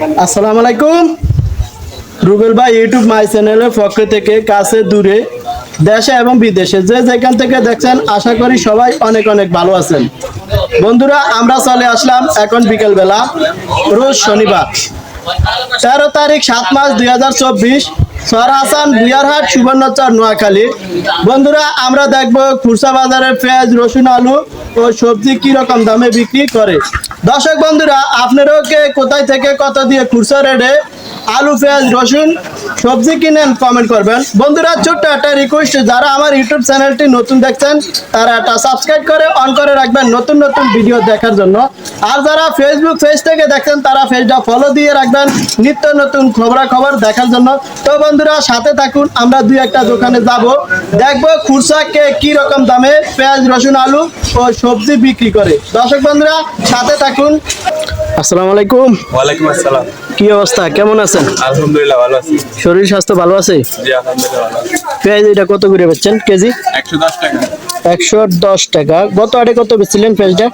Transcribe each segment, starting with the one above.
আসসালামু আলাইকুম রুবেল ভাই ইউটিউব মাই চ্যানেলের পক্ষ থেকে কাছে দূরে দেশে এবং বিদেশে যে যেখান থেকে দেখছেন, আশা করি সবাই অনেক অনেক ভালো আছেন। বন্ধুরা, আমরা চলে আসলাম এখন বিকেলবেলা, রোজ শনিবার। তেরো তারিখ, সাত মাস দুই হাজার চব্বিশ। সর হাসান বুয়ারহাট সুবর্ণচর, নোয়াখালী। বন্ধুরা, আমরা দেখব খুরসা বাজারে পেঁয়াজ, রসুন, আলু ও সবজি কি রকম দামে বিক্রি করে। দর্শক বন্ধুরা, আপনারাও কে কোথায় থেকে কত দিয়ে খুরসা রেটে আলু, পেঁয়াজ, রসুন, সবজি কিনেন কমেন্ট করবেন। বন্ধুরা, ছোট্ট একটা রিকোয়েস্ট যারা আমার ইউটিউব চ্যানেলটি নতুন দেখছেন, তারা একটা সাবস্ক্রাইব করে অন করে রাখবেন নতুন নতুন ভিডিও দেখার জন্য। আর যারা ফেসবুক পেজ থেকে দেখছেন, তারা পেজটা ফলো দিয়ে রাখবেন, নিত্য নতুন খবরাখবর দেখার জন্য। তো বন্ধুরা, সাথে থাকুন, আমরা দুই একটা দোকানে যাব। দেখব খুরসা কে কি রকম দামে পেঁয়াজ, রসুন, আলু ও সবজি বিক্রি করে। দর্শক বন্ধুরা, সাথে থাকুন। আসসালামু আলাইকুম। ওয়ালাইকুম আসসালাম। কি অবস্থা? কেমন আছেন? আলহামদুলিল্লাহ ভালো আছি। শরীর স্বাস্থ্য ভালো আছে? জি আলহামদুলিল্লাহ ভালো পেঁয়াজ এটা কত করে বেচছেন? কেজি? একশো দশ টাকা। একশো দশ টাকা। গত আটে কত বেচছিলেন পেঁয়াজটা?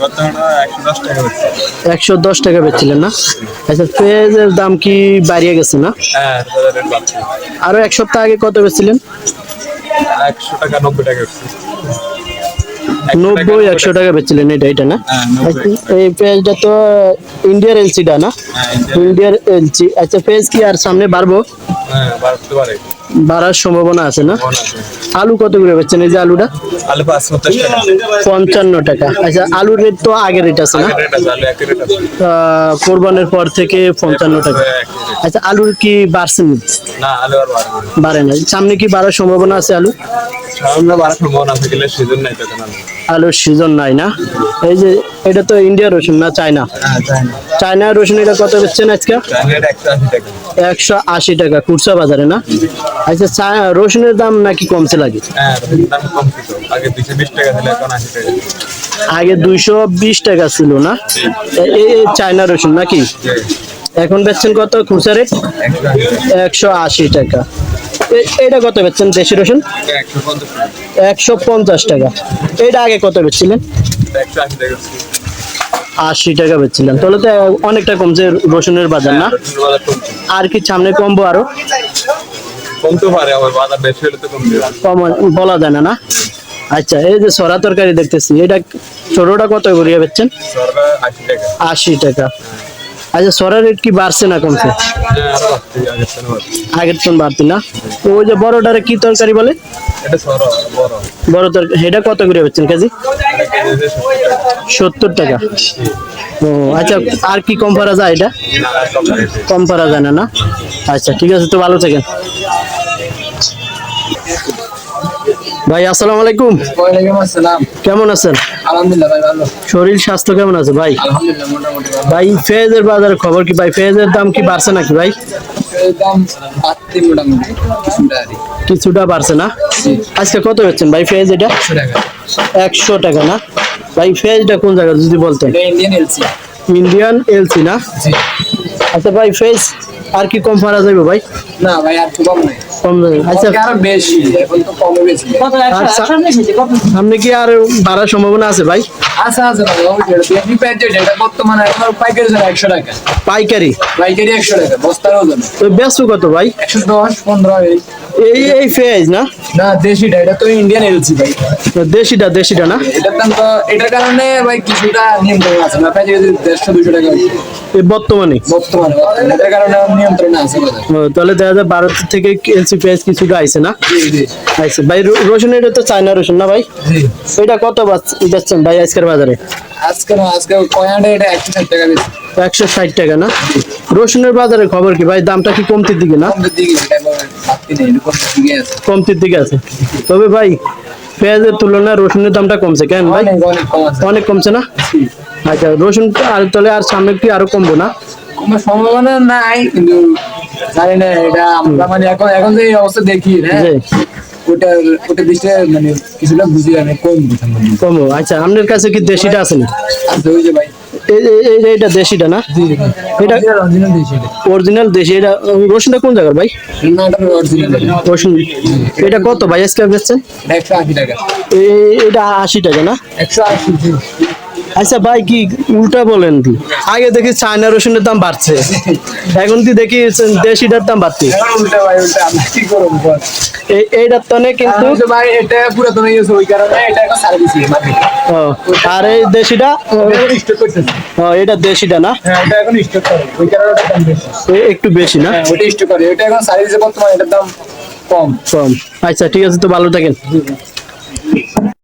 হলো একশো দশ টাকা হচ্ছে একশো দশ টাকা বেচছিলেন না? আচ্ছা পেঁয়াজের দাম কি বাড়িয়ে গেছে না? হ্যাঁ আরও এক সপ্তাহ আগে কত বেচছিলেন? একশো টাকা নব্বই টাকা হচ্ছে নব্বই একশো টাকা বেচছিলেন এটা এটা না? হ্যাঁ, এই পেঁয়াজটা তো ইন্ডিয়ার এলসিটা না? ইন্ডিয়ার এলসি আচ্ছা পেঁয়াজ কি আর সামনে বাড়বো? হ্যাঁ বাড়ার সম্ভাবনা আছে না? আলু কত করে বেচছেন? এই যে আলুটা? আলু পঞ্চান্ন টাকা। আচ্ছা আলুর রেট তো আগের রেট আছে না? কোরবানের পর থেকে পঞ্চান্ন টাকা। আচ্ছা আলুর কি বাড়ছে? না? না আলু আর বাড়ে না। সামনে কি বাড়ার সম্ভাবনা আছে আলু? সামনে বাড়ার সম্ভাবনা আছে গেলে আলুর সিজন নাই না? এই যে এটা তো ইন্ডিয়া রসুন না চায়না হ্যাঁ চায়না রসুন এটা কত বেচছেন আজকে? একশো আশি টাকা। খুচরা বাজারে না? আচ্ছা রসুনের দাম নাকি কমছে লাগে? হ্যাঁ আগে দুইশো বিশ টাকা ছিল না? এই চায়না রসুন নাকি? এখন বেচছেন কত খুচরা রেট একশো আশি টাকা। এটা কত বেচছেন দেশি রসুন? একশো পঞ্চাশ টাকা। এটা আগে কত বেচছিলেন? আশি টাকা বেচছিলেন। তাহলে তো অনেকটা কমছে রসুনের বাজার না? আর কি সামনে কমবো আরও? কমতে পারে আবার বাজার বেশি হলে তো কমবে। কম বলা যায় না না? আচ্ছা এই যে সরা তরকারি দেখতেছি এটা ছোটটা কত করে বেচছেন? আশি টাকা। আশি টাকা। আচ্ছা সরা রেট কি বাড়ছে না কমছে? হ্যাঁ আগের। তো বাড়তি না? ওই যে বড়টারে কি তরকারি বলে? বড়। তরকারি এটা কত করে বেচছেন কেজি? সত্তর টাকা। ও আচ্ছা আর কি কম পারা যায় এটা? কম পারা যায় না না? আচ্ছা ঠিক আছে তো ভালো থাকেন। ভাই আসসালামু আলাইকুম। ওয়ালাইকুম আসসালাম। কেমন আছেন? আলহামদুলিল্লাহ ভাই ভালো। শরীর স্বাস্থ্য কেমন আছে ভাই? আলহামদুলিল্লাহ মোটামুটি ভালো। ভাই ফেজের বাজারের খবর কি ভাই? ফেজের দাম কি বাড়ছে নাকি ভাই? দাম বাড়তি মোটামুটি কিছুটা কিছুটা বাড়ছে না? আজকে কত হচ্ছেন ভাই ফেজ এটা? একশো টাকা। টাকা না? ভাই ফেজটা কোন জায়গা যদি বলতেন? ইন্ডিয়ান এলসি ইন্ডিয়ান এলসি না? জি। আচ্ছা ভাই ফেজ? আর কি কম পারা যাবে ভাই? না ভাই আর কম নাই। কম যাবে আচ্ছা আচ্ছা। আরও বেশি এখন তো কমে গেছে আর সা- সামনে কি আর বাড়ার সম্ভাবনা আছে ভাই? আচ্ছা আছে ভাই অবশ্যই। এটা পেপি এটা বর্তমানে এখন পাইকারি জন্য একশো টাকা। পাইকারি? পাইকারি একশো টাকা বস্তার ওজন তো বেচো কত ভাই? একশো দশ পনেরো এই। এই এই ফেজ না? না দেশিটা এটা তো ইন্ডিয়ান এলসি ভাই। দেশিটা দেশিটা না? এটার দাম তো এটার কারণে ভাই কিছুটা নিয়ন্ত্রণ আছে না? প্রায় যদি দেড়শো দুশো টাকা এই বর্তমানে? বর্তমানে বর্তমানে। এটার কারণে নিয়ন্ত্রণে আছে তাহলে দেখা যায় ভারত থেকে এলসি পেঁয়াজ কিছুটা আইছে না? আইছে। ভাই রসুন এটা তো চায়না রসুন না ভাই? এটা কত বাচ- বেচছেন ভাই আজকের বাজারে? আজকে না আজকে কয়ান্ডে এটা একশো ষাট টাকা একশো ষাট টাকা না? রসুনের বাজারে খবর কি? ভাই দামটা কি কমতির দিকে না? কমতির দিকে আছে। তবে ভাই পেঁয়াজের তুলনায় রসুনের দামটা কমছে কেন ভাই? অনেক কমছে না? আচ্ছা রসুন আর তাহলে আর সামনে কি আরও কমবো না? কমার সম্ভাবনা নাই কিন্তু জানি না এটা আমরা মানে এখন এখন যে অবস্থা দেখি হ্যাঁ? জি। ওটা ওটা বিষয়ে মানে কিছুটা বুঝি আমি কম আচ্ছা আপনার কাছে কি দেশিটা আছে না? ওই যে ভাই এইটা দেশিটা না? এটা এটা। অরিজিনাল দেশি এটা রসুনটা কোন জায়গার ভাই? এটা রসুন। এটা কত ভাই? আজকে বেচছেন একশো আশি টাকা। এই- এটা আশি টাকা না? একশো আশি আচ্ছা ভাই কি উল্টা বলেন কি? আগে দেখি চায়না রসুনের দাম বাড়ছে। এখন কি দেখি দেশিটার দাম বাড়ছে? এখন উল্টা ভাই উল্টা। আমরা কি করব এইটার তনে কিন্তু ভাই এটা পুরাতন হয়ে গেছে ওই কারণে এটা এখন মার্কেটে ও, আর এই দেশিটা স্টক করতেছে এটা দেশিটা না? হ্যাঁ এটা এখন স্টক করে ওই কারণে ওটা দাম বেশি। একটু বেশি না? হ্যাঁ ওটা স্টক করে এটা এখন সার্ভিসে বর্তমানে এটার দাম কম। কম। আচ্ছা ঠিক আছে তো ভালো থাকেন।